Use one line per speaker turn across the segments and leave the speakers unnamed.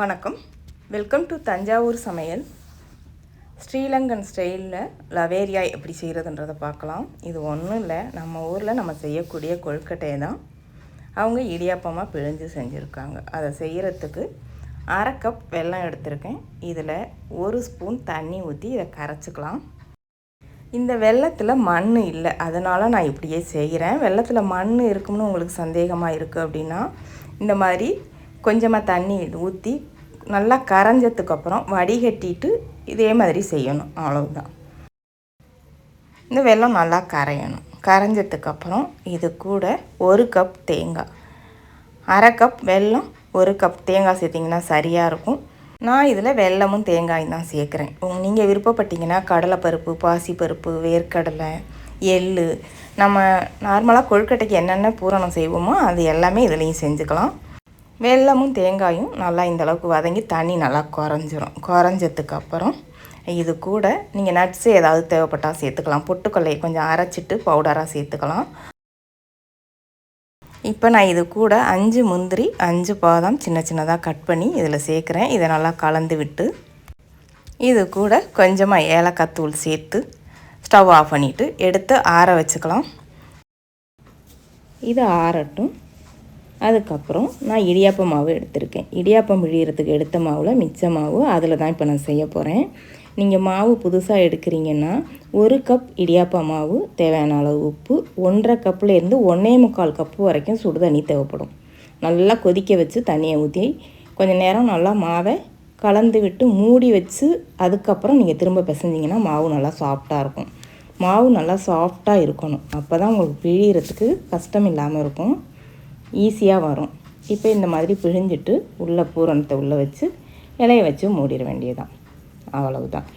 வணக்கம். Welcome to Thanjavur சமையல். ஸ்ரீலங்கன் ஸ்டைலில் லவேரியா எப்படி செய்கிறதுன்றதை பார்க்கலாம். இது ஒன்றும் இல்லை நம்ம ஊரில் நம்ம செய்யக்கூடிய கொழுக்கட்டையை தான் அவங்க இடியாப்பமாக பிழிஞ்சு செஞ்சுருக்காங்க. அதை செய்கிறதுக்கு அரை கப் வெல்லம் எடுத்திருக்கேன். இதில் ஒரு ஸ்பூன் தண்ணி ஊற்றி இதை கரைச்சிக்கலாம். இந்த வெள்ளத்தில் மண் இல்லை அதனால் நான் இப்படியே செய்கிறேன் வெள்ளத்தில் மண் இருக்கும்னு உங்களுக்கு சந்தேகமாக இருக்குது அப்படின்னா இந்த மாதிரி கொஞ்சமாக தண்ணி ஊற்றி நல்லா கரைஞ்சதுக்கப்புறம் வடிகட்டிட்டு இதே மாதிரி செய்யணும். அவ்வளவுதான். இந்த வெல்லம் நல்லா கரையணும். கரைஞ்சதுக்கப்புறம் இது கூட ஒரு கப் தேங்காய். அரை கப் வெல்லம் ஒரு கப் தேங்காய் சேர்த்திங்கன்னா சரியாக இருக்கும். நான் இதில் வெல்லமும் தேங்காயும் தான் சேர்க்குறேன். நீங்கள் விருப்பப்பட்டீங்கன்னா கடலைப்பருப்பு பாசிப்பருப்பு வேர்க்கடலை எள் நம்ம நார்மலாக கொழுக்கட்டைக்கு என்னென்ன பூரணம் செய்வோமோ அது எல்லாமே இதுலேயும் செஞ்சுக்கலாம். வெல்லமும் தேங்காயும் நல்லா இந்தளவுக்கு வதங்கி தண்ணி நல்லா குறைஞ்சிரும். குறைஞ்சதுக்கப்புறம் இது கூட நீங்கள் நட்ஸு ஏதாவது தேவைப்பட்டால் சேர்த்துக்கலாம். பொட்டுக்கொல்லையை கொஞ்சம் அரைச்சிட்டு பவுடராக சேர்த்துக்கலாம். இப்போ நான் இது கூட அஞ்சு முந்திரி அஞ்சு பாதாம் சின்ன சின்னதாக கட் பண்ணி இதில் சேர்க்குறேன். இதை நல்லா கலந்து விட்டு இது கூட கொஞ்சமாக ஏலக்காய் தூள் சேர்த்து ஸ்டவ் ஆஃப் பண்ணிவிட்டு எடுத்து ஆற வச்சுக்கலாம். இது ஆறட்டும். அதுக்கப்புறம் நான் இடியாப்ப மாவு எடுத்திருக்கேன். இடியாப்பம் விழியறதுக்கு எடுத்த மாவில் மிச்ச மாவு அதில் தான் இப்போ நான் செய்ய போகிறேன் நீங்கள் மாவு புதுசாக எடுக்கிறீங்கன்னா ஒரு கப் இடியாப்ப மாவு தேவையான அளவு உப்பு ஒன்றரை கப்லேருந்து ஒன்றே முக்கால் கப்பு வரைக்கும் சுடு தண்ணி தேவைப்படும். நல்லா கொதிக்க வச்சு தண்ணியை ஊற்றி கொஞ்சம் நேரம் நல்லா மாவை கலந்து விட்டு மூடி வச்சு அதுக்கப்புறம் நீங்கள் திரும்ப பிசைஞ்சிங்கன்னா மாவு நல்லா சாஃப்டாக இருக்கும். மாவு நல்லா சாஃப்டாக இருக்கணும். அப்போ தான் உங்களுக்கு பிழியறதுக்கு கஷ்டம் இல்லாமல் இருக்கும். ஈஸியாக வரும். இப்போ இந்த மாதிரி பிழிஞ்சிட்டு உள்ளே பூரணத்தை உள்ளே வச்சு இலைய வச்சு மூடிட வேண்டியதுதான். அவ்வளவுதான்.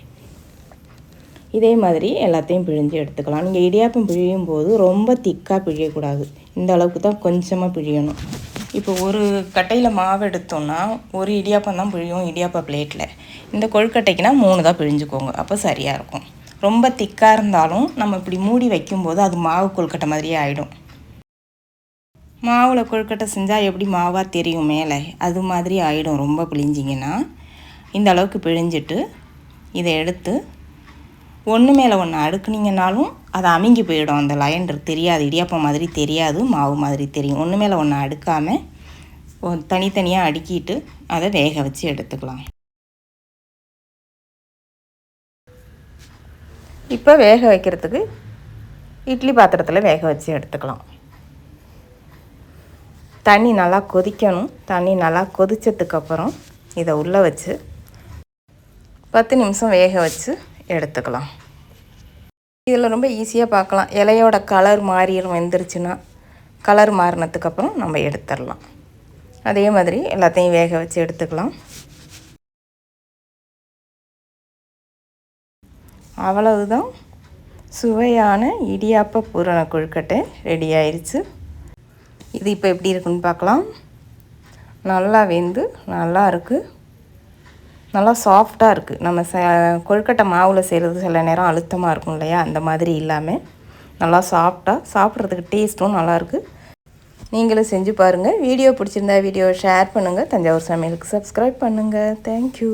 இதே மாதிரி எல்லாத்தையும் பிழிஞ்சு எடுத்துக்கலாம். நீங்கள் இடியாப்பம் பிழியும் போது ரொம்ப திக்காக பிழியக்கூடாது. இந்த அளவுக்கு தான் கொஞ்சமாக பிழியணும். இப்போ ஒரு கட்டையில் மாவு எடுத்தோம்னா ஒரு இடியாப்பம் தான் பிழியும் இடியாப்ப பிளேட்டில் இந்த கொழுக்கட்டைக்குனா மூணு தான் பிழிஞ்சுக்கோங்க. அப்போ சரியாக இருக்கும். ரொம்ப திக்காக இருந்தாலும் நம்ம இப்படி மூடி வைக்கும்போது அது மாவு கொழுக்கட்டை மாதிரியே ஆகிடும் மாவில் கொழுக்கட்டை செஞ்சால் எப்படி மாவாக தெரியும் மேலே? அது மாதிரி ஆகிடும் ரொம்ப பிழிஞ்சிங்கன்னா இந்த அளவுக்கு பிழிஞ்சிட்டு இதை எடுத்து ஒன்று மேலே ஒன்று அடுக்குனிங்கனாலும் அது அமுங்கி போயிடும். அந்த லைன் தெரியாது. இடியாப்பம் மாதிரி தெரியாது. மாவு மாதிரி தெரியும். ஒன்று மேலே ஒன்று அடுக்காமல் தனித்தனியாக அடுக்கிட்டு அதை வேக வச்சு எடுத்துக்கலாம். இப்போ வேக வைக்கிறதுக்கு இட்லி பாத்திரத்தில் வேக வச்சு எடுத்துக்கலாம். தண்ணி நல்லா கொதிக்கணும். தண்ணி நல்லா கொதித்ததுக்கப்புறம் இதை உள்ளே வச்சு பத்து நிமிஷம் வேக வச்சு எடுத்துக்கலாம். இதில் ரொம்ப ஈஸியாக பார்க்கலாம். இலையோட கலர் மாறிடும் வெந்துருச்சுன்னா கலர் மாறினதுக்கப்புறம் நம்ம எடுத்துடலாம். அதே மாதிரி எல்லாத்தையும் வேக வச்சு எடுத்துக்கலாம். அவ்வளவுதான். சுவையான இடியாப்ப பூரண கொழுக்கட்டை ரெடி ஆயிடுச்சு இது இப்போ எப்படி இருக்குன்னு பார்க்கலாம். நல்லா வெந்து நல்லா இருக்குது நல்லா சாஃப்டாக இருக்குது நம்ம ச கொழுக்கட்டை மாவில் செய்கிறது சில நேரம் அழுத்தமாக இருக்கும் இல்லையா? அந்த மாதிரி இல்லாமல் நல்லா சாஃப்டாக சாப்பிட்றதுக்கு டேஸ்ட்டும் நல்லாயிருக்கு நீங்களும் செஞ்சு பாருங்கள் வீடியோ பிடிச்சிருந்தா வீடியோ ஷேர் பண்ணுங்கள் தஞ்சாவூர் சமையலுக்கு சப்ஸ்கிரைப் பண்ணுங்கள் தேங்க்யூ